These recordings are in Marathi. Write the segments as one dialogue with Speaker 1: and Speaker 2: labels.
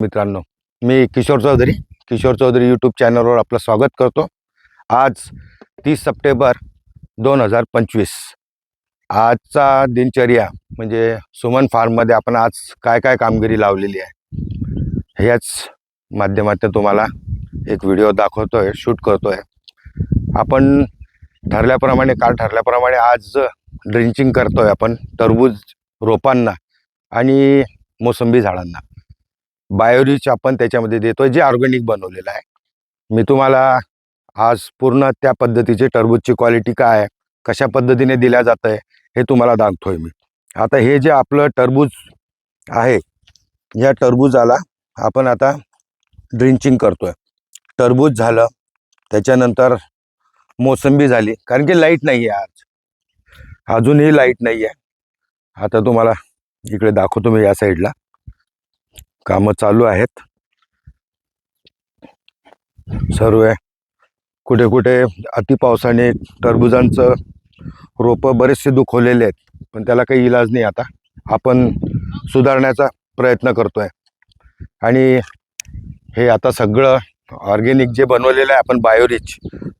Speaker 1: मित्रांनो मी किशोर चौधरी. किशोर चौधरी यूट्यूब चॅनलवर आपलं स्वागत करतो. आज तीस सप्टेंबर दोन हजार पंचवीस. आजचा दिनचर्या म्हणजे सुमन फार्ममध्ये आपण आज काय काय कामगिरी लावलेली आहे ह्याच माध्यमातून तुम्हाला एक व्हिडिओ दाखवतोय शूट करतोय. आपण ठरल्याप्रमाणे काल ठरल्याप्रमाणे आज ड्रिंचिंग करतोय आपण टरबूज रोपांना आणि मोसंबी झाडांना. बायोरिच आपण त्याच्यामध्ये देतोय जे ऑर्गॅनिक बनवलेलं आहे. मी तुम्हाला आज पूर्ण त्या पद्धतीचे टरबूजची क्वालिटी काय आहे कशा पद्धतीने दिल्या जात आहे हे तुम्हाला दाखतोय मी. आता हे जे आपलं टरबूज आहे या टरबूजाला आपण आता ड्रिंचिंग करतोय. टरबूज झालं त्याच्यानंतर मोसंबी झाली कारण की लाइट नाही आहे आज. अजूनही लाइट नाही आहे. आता तुम्हाला इकडे दाखवतो मी या साईडला. कामं चालू आहेत. सर्व कुठे कुठे अतिपावसाने टरबुजांचं रोपं बरेचसे दुखवलेले आहेत. पण त्याला काही इलाज नाही आता. आपण सुधारण्याचा प्रयत्न करतो आहे आणि हे आता सगळं ऑर्गेनिक जे बनवलेलं आहे आपण बायोरिच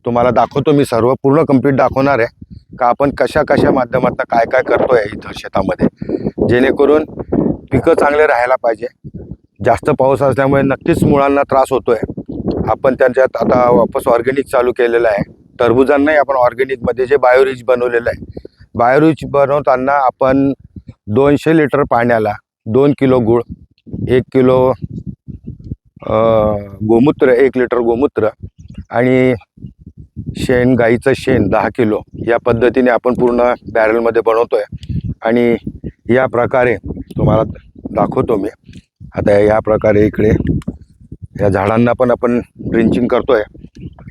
Speaker 1: तुम्हाला दाखवतो मी सर्व. पूर्ण कंप्लीट दाखवणार आहे. का आपण कशा कशा माध्यमातून काय काय करतो आहे इथं शेतामध्ये? जेणेकरून पिकं चांगले राहायला पाहिजे. जास्त पाऊस असल्यामुळे नक्कीच मुळांना त्रास होतो आहे आपण त्यांच्यात आता वापस ऑर्गॅनिक चालू केलेलं आहे. टरबुजांनाही आपण ऑर्गॅनिकमध्ये जे बायोरिच बनवलेलं आहे. बायोरिच बनवताना आपण दोनशे लिटर पाण्याला दोन किलो गुळ एक किलो गोमूत्र एक लिटर गोमूत्र आणि शेण गाईचं शेण दहा किलो या पद्धतीने आपण पूर्ण बॅरलमध्ये बनवतो आहे आणि या प्रकारे तुम्हाला दाखवतो मी. आता या प्रकारे इकडे या झाडांना पण आपण ड्रिंचिंग करतोय.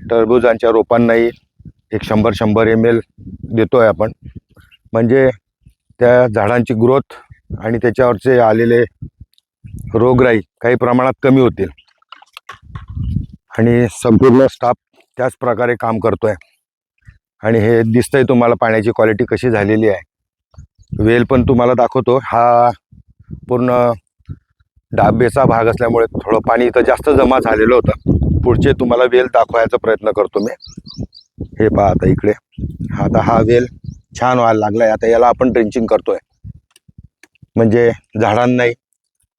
Speaker 1: टरबुजांच्या रोपांनाही एक शंभर शंभर एम एल देतोय आपण. म्हणजे त्या झाडांची ग्रोथ आणि त्याच्यावरचे आलेले रोगराई काही प्रमाणात कमी होतील. आणि संपूर्ण स्टाफ त्याच प्रकारे काम करतो आहे आणि हे दिसतंय तुम्हाला पाण्याची क्वालिटी कशी झालेली आहे. वेल पण तुम्हाला दाखवतो. हा पूर्ण डाबेचा भाग असल्यामुळे थोडं पाणी इथं जास्त जमा झालेलं होतं. पुढचे तुम्हाला वेल दाखवायचा प्रयत्न करतो मी. हे पहा आता इकडे. आता हा वेल छान व्हायला लागलाय. आता याला आपण ड्रिंचिंग करतोय. म्हणजे झाडांनाही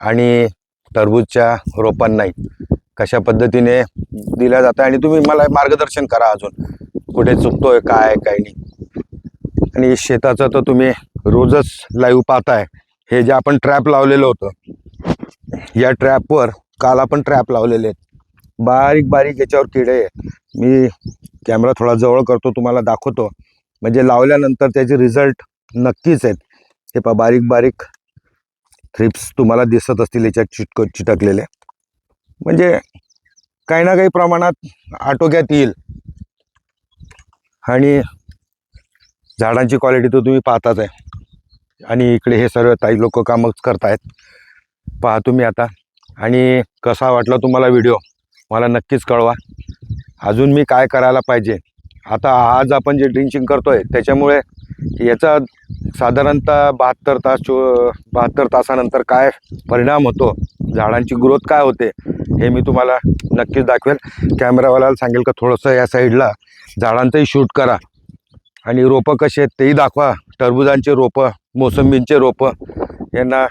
Speaker 1: आणि टरबूजच्या रोपांनाही कशा पद्धतीने दिल्या जातं आणि तुम्ही मला मार्गदर्शन करा अजून. कुठे चुकतोय काय काय नाही. आणि शेताचं तर तुम्ही रोजच लाईव्ह पाहताय. हे जे आपण ट्रॅप लावलेलं होतं या ट्रॅपवर काल आपण ट्रॅप लावलेले आहेत. बारीक बारीक याच्यावर किडे आहेत. मी कॅमेरा थोडा जवळ करतो तुम्हाला दाखवतो. म्हणजे लावल्यानंतर त्याचे रिझल्ट नक्कीच आहेत. हे पहा बारीक बारीक थ्रिप्स तुम्हाला दिसत असतील याच्यात चिटक चिटकलेले. म्हणजे काही ना काही प्रमाणात आटोक्यात येईल. आणि झाडांची क्वालिटी तर तुम्ही पाहताच आहे. आणि इकडे हे सर्व ताई लोक कामच करतायत. पहा तुम्ही आता. आणि कसा वाटला तुम्हाला व्हिडिओ मला नक्कीच कळवा. अजून मी काय करायला पाहिजे? आता आज आपण जे ड्रिंचिंग आहे त्याच्यामुळे याचा साधारणतः बहात्तर तास चो बहात्तर तासानंतर काय परिणाम होतो? झाडांची ग्रोथ काय होते? हे मी तुम्हाला नक्कीच दाखवेल. कॅमेरावाल्याला सांगेल का थोडंसं या साईडला झाडांचंही शूट करा. आणि रोपं कसे आहेत तेही दाखवा. टरबुजांचे रोपं मोसंबींचे रोपं यांना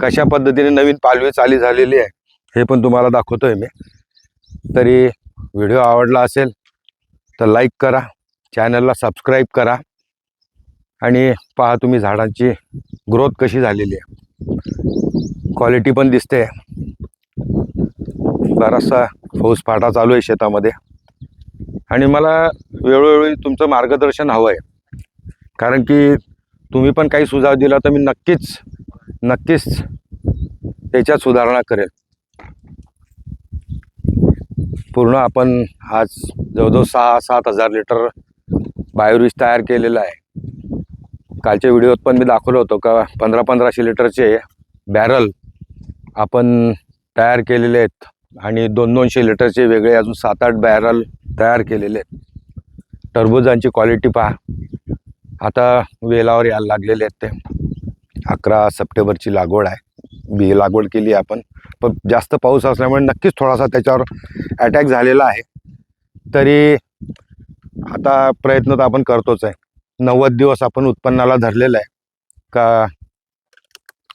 Speaker 1: कशा पद्धतीने नवीन पालवी चाली झालेली आहे हे पण तुम्हाला दाखवतोय मी. तरी व्हिडिओ आवडला असेल तर लाईक करा चॅनलला सबस्क्राईब करा आणि पहा तुम्ही झाडांची ग्रोथ कशी झालेली आहे. क्वालिटी पण दिसते. बराचसा फौजफाटा चालू आहे शेतामध्ये. आणि मला वेळोवेळी तुमचं मार्गदर्शन हवं आहे. कारण की तुम्ही पण काही सुझाव दिला तर मी नक्कीच नक्कीच त्याच्यात सुधारणा करेल. पूर्ण आपण आज जवळजवळ सहा सात हजार लिटर बायोरिज तयार केलेला आहे. कालच्या व्हिडिओत पण मी दाखवलं होतं का पंधरा पंधराशे लिटरचे बॅरल आपण तयार केलेले आहेत आणि दोन दोनशे लिटरचे वेगळे अजून सात आठ बॅरल तयार केलेले आहेत. टरबुजांची क्वालिटी पहा. आता वेलावर यायला लागलेले आहेत ते. अकरा सप्टेंबरची लागवड आहे. बी लागवड केली आपण. पण जास्त पाऊस असल्यामुळे नक्कीच थोडासा त्याच्यावर अटॅक झालेला आहे. तरी आता प्रयत्न तर आपण करतोच आहे. नव्वद दिवस आपण उत्पन्नाला धरलेलं आहे. का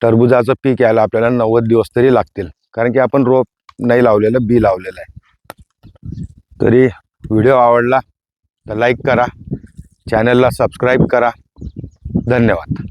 Speaker 1: टरबुजाचं पीक यायला आपल्याला नव्वद दिवस तरी लागतील. कारण की आपण रोप नाही लावलेलं बी लावलेलं आहे. तरी व्हिडिओ आवडला तर लाईक करा. चॅनलला सबस्क्राईब करा. धन्यवाद.